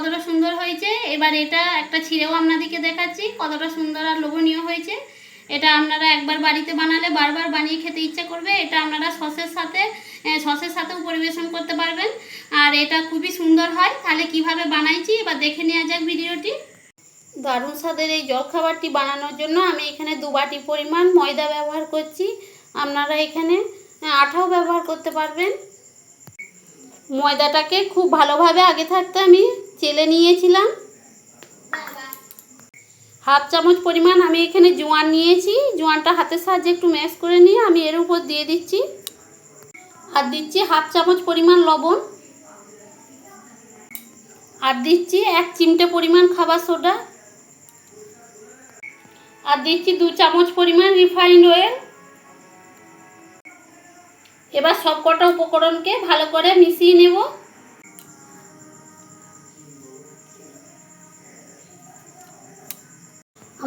কতটা সুন্দর হয়েছে। এবার এটা একটা ছিঁড়েও আপনাদেরকে দেখাচ্ছি, কতটা সুন্দর আর লোভনীয় হয়েছে। এটা আপনারা একবার বাড়িতে বানালে বারবার বানিয়ে খেতে ইচ্ছা করবে। এটা আপনারা সসের সাথে সসের সাথেও পরিবেশন করতে পারবেন। আর এটা খুবই সুন্দর হয়। তাহলে কীভাবে বানাইছি, এবার দেখে নেওয়া যাক ভিডিওটি। দারুণ স্বাদের এই জলখাবারটি বানানোর জন্য আমি এখানে দু বাটি পরিমাণ ময়দা ব্যবহার করছি। আপনারা এখানে আঠাও ব্যবহার করতে পারবেন। ময়দাটাকে খুব ভালোভাবে আগে থাকতে আমি চেলে নিয়েছিলাম। হাফ চামচ পরিমাণ আমি এখানে জোয়ান নিয়েছি। জোয়ানটা হাতের সাহায্যে একটু ম্যাশ করে নিয়ে আমি এর উপর দিয়ে দিচ্ছি। আর দিচ্ছি হাফ চামচ পরিমাণ লবণ। আর দিচ্ছি এক চিমটে পরিমাণ খাবার সোডা। আর দিচ্ছি দু চামচ পরিমাণ রিফাইন্ড অয়েল। এবার সব কটা উপকরণকে ভালো করে মিশিয়ে নেব।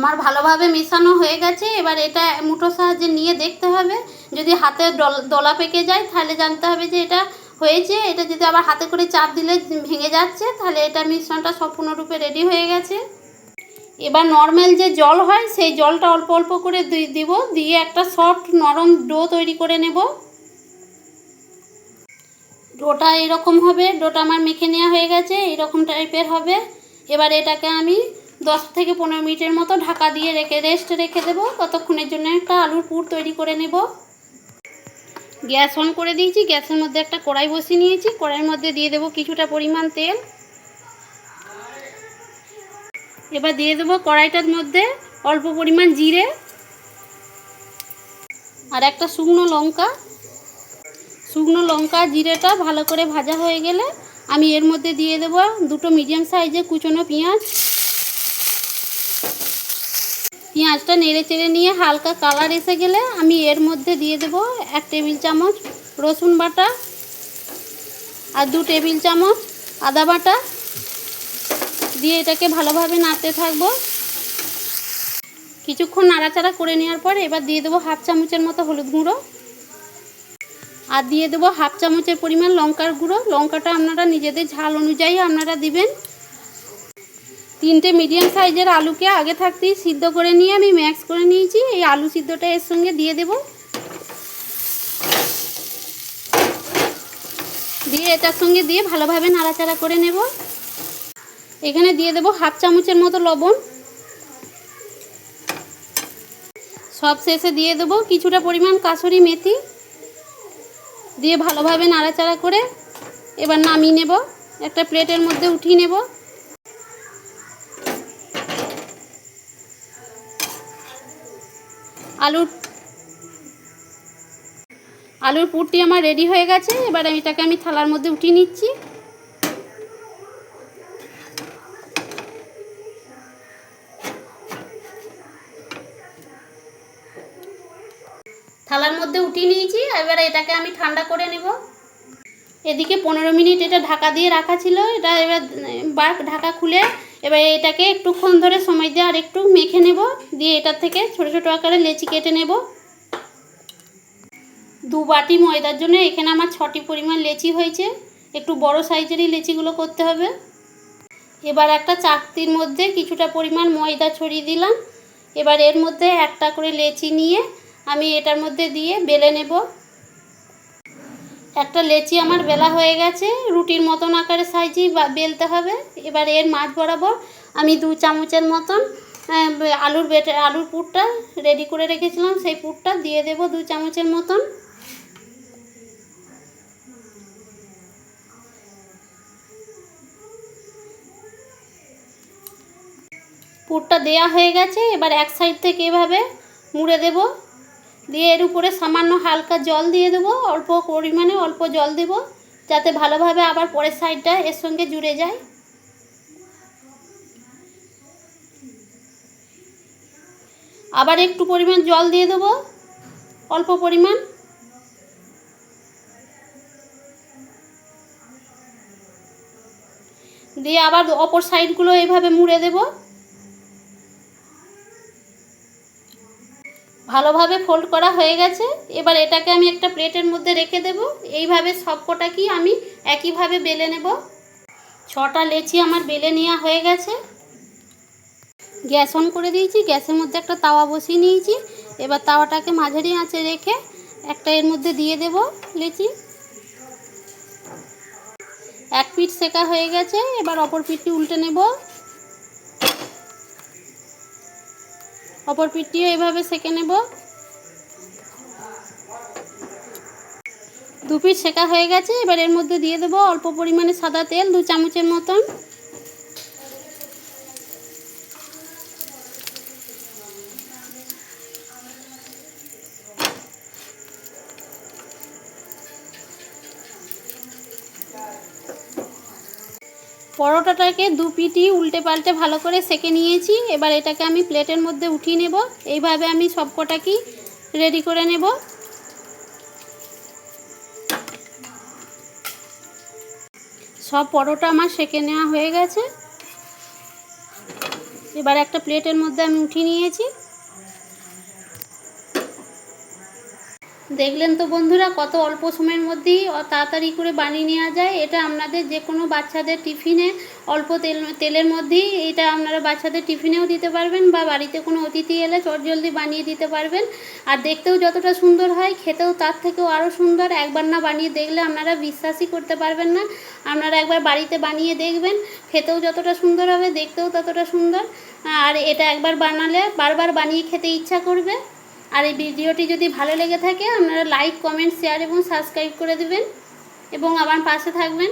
আমার ভালোভাবে মেশানো হয়ে গেছে, এবার এটা মুঠোর সাহায্যে নিয়ে দেখতে হবে। যদি হাতে দলা পেকে যায়, তাহলে জানতে হবে যে এটা হয়েছে। এটা যদি আবার হাতে করে চাপ দিলে ভেঙে যাচ্ছে, তাহলে এটা মিশ্রণটা সম্পূর্ণরূপে রেডি হয়ে গেছে। এবার নর্মাল যে জল হয়, সেই জলটা অল্প অল্প করে দিব। দিয়ে একটা সফট নরম ডো তৈরি করে নেব। ডোটা এরকম হবে। ডোটা আমার মেখে নেওয়া হয়ে গেছে, এরকম টাইপের হবে। এবার এটাকে আমি দশ থেকে পনেরো মিনিটের মতো ঢাকা দিয়ে রেখে রেস্ট রেখে দেবো। ততক্ষণের জন্য একটা আলুর পুর তৈরি করে নেব। গ্যাস অন করে দিয়েছি। গ্যাসের মধ্যে একটা কড়াই বসিয়ে নিয়েছি। কড়াইয়ের মধ্যে দিয়ে দেবো কিছুটা পরিমাণ তেল। এবার দিয়ে দেবো কড়াইটার মধ্যে অল্প পরিমাণ জিরে আর একটা শুকনো লঙ্কা। শুকনো লঙ্কা, জিরেটা ভালো করে ভাজা হয়ে গেলে আমি এর মধ্যে দিয়ে দেবো দুটো মিডিয়াম সাইজের কুচনো পেঁয়াজ। পেঁয়াজটা নেড়ে চেড়ে নিয়ে হালকা কালার এসে গেলে আমি এর মধ্যে দিয়ে দেবো এক টেবিল চামচ রসুন বাটা আর দু টেবিল চামচ আদা বাটা। দিয়ে এটাকে ভালোভাবে নাড়তে থাকব। কিছুক্ষণ নাড়াচাড়া করে নেওয়ার পর এবার দিয়ে দেবো হাফ চামচের মতো হলুদ গুঁড়ো। আর দিয়ে দেবো হাফ চামচের পরিমাণ লঙ্কার গুঁড়ো। লঙ্কাটা আপনারা নিজেদের ঝাল অনুযায়ী আপনারা দিবেন। তিনটে মিডিয়াম সাইজের আলুকে আগে থাকতেই সিদ্ধ করে নিয়ে আমি ম্যাক্স করে নিয়েছি। এই আলু সিদ্ধটা এর সঙ্গে দিয়ে দেব। দিয়ে এটার সঙ্গে দিয়ে ভালোভাবে নাড়াচাড়া করে নেব। এখানে দিয়ে দেবো হাফ চামচের মতো লবণ। সব শেষে দিয়ে দেবো কিছুটা পরিমাণ কাসুরি মেথি। দিয়ে ভালোভাবে নাড়াচাড়া করে এবার নামিয়ে নেব। একটা প্লেটের মধ্যে উঠিয়ে নেব। আলুর আলুর পুরটি আমার রেডি হয়ে গেছে। এবার আমি এটাকে আমি থালার মধ্যে উঠিয়ে নিচ্ছি। থালার মধ্যে উঠিয়ে নিয়েছি। এবার এটাকে আমি ঠান্ডা করে নেব। এদিকে পনেরো মিনিট এটা ঢাকা দিয়ে রাখা ছিল। এটা এবার ঢাকা খুলে এবার এটাকে একটুক্ষণ ধরে সময় দিয়ে আর একটু মেখে নেব। দিয়ে এটার থেকে ছোট ছোট আকারে লেচি কেটে নেব। দু বাটি ময়দার জন্য এখানে আমার ছটি পরিমাণ লেচি হয়েছে। একটু বড় সাইজেরই লেচিগুলো করতে হবে। এবার একটা চাকতির মধ্যে কিছুটা পরিমাণ ময়দা ছড়িয়ে দিলাম। এবার এর মধ্যে একটা করে লেচি নিয়ে আমি এটার মধ্যে দিয়ে বেলে নেব। একটা লেচি আমার বেলা হয়ে গেছে, রুটির মতন আকারে সাইজেই বেলতে হবে। এবার এর মাছ বরাবর আমি দু চামচের মতন আলুর বেটে, আলুর পুরটা রেডি করে রেখেছিলাম। সেই পুরটা দিয়ে দেব দু চামচের মতন। পুরটা দেয়া হয়ে গেছে। এবার এক সাইড থেকে এভাবে মুড়ে দেব। দিয়ে এর উপরে সামান্য হালকা জল দিয়ে দেবো, অল্প পরিমাণে অল্প জল দেব, যাতে ভালোভাবে আবার পরের সাইডটা এর সঙ্গে জুড়ে যায়। আবার একটু পরিমাণ জল দিয়ে দেবো, অল্প পরিমাণ। দিয়ে আবার অপর সাইডগুলো এইভাবে মুড়ে দেবো। ভালোভাবে ফোল্ড করা হয়ে গেছে। এবার এটাকে আমি একটা প্লেটের মধ্যে রেখে দেব। এইভাবে সবকটাকেই আমি একইভাবে বেলে নেব। ছটা লেচি আমার বেলে নেওয়া হয়ে গেছে। গ্যাস অন করে দিয়েছি। গ্যাসের মধ্যে একটা তাওয়া বসিয়ে নিয়েছি। এবার তাওয়াটাকে মাঝারি আঁচে রেখে একটা এর মধ্যে দিয়ে দেব লেচি। এক পিঠ সেকা হয়ে গেছে। এবার অপর পিঠটি উল্টে নেব। অপর পিঠটিও এভাবে সেঁকে নেব। দু পিঠ সেঁকা হয়ে গেছে, এবার এর মধ্যে দিয়ে দেবো অল্প পরিমাণে সাদা তেল, দু চামচের মতন। পরোটাটাকে দু পিটি উল্টে পাল্টে ভালো করে সেকে নিয়েছি। এবার এটাকে আমি প্লেটের মধ্যে উঠিয়ে নেব। এইভাবে আমি সব কটাকেই রেডি করে নেব। সব পরোটা আমার সেকে নেওয়া হয়ে গেছে। এবার একটা প্লেটের মধ্যে আমি উঠিয়ে নিয়েছি। দেখলেন তো বন্ধুরা, কত অল্প সময়ের মধ্যেই তাড়াতাড়ি করে বানিয়ে নেওয়া যায়। এটা আপনাদের যে কোনো বাচ্চাদের টিফিনে অল্প তেল, তেলের মধ্যেই এটা আপনারা বাচ্চাদের টিফিনেও দিতে পারবেন বা বাড়িতে কোনো অতিথি এলে চটজলদি বানিয়ে দিতে পারবেন। আর দেখতেও যতটা সুন্দর হয়, খেতেও তার থেকেও আরও সুন্দর। একবার না বানিয়ে দেখলে আপনারা বিশ্বাসই করতে পারবেন না। আপনারা একবার বাড়িতে বানিয়ে দেখবেন, খেতেও যতটা সুন্দর হবে, দেখতেও ততটা সুন্দর। আর এটা একবার বানালে বারবার বানিয়ে খেতে ইচ্ছা করবে। আর এই ভিডিওটি যদি ভালো লেগে থাকে, আপনারা লাইক কমেন্ট শেয়ার এবং সাবস্ক্রাইব করে দেবেন। এবং আমার পাশে থাকবেন।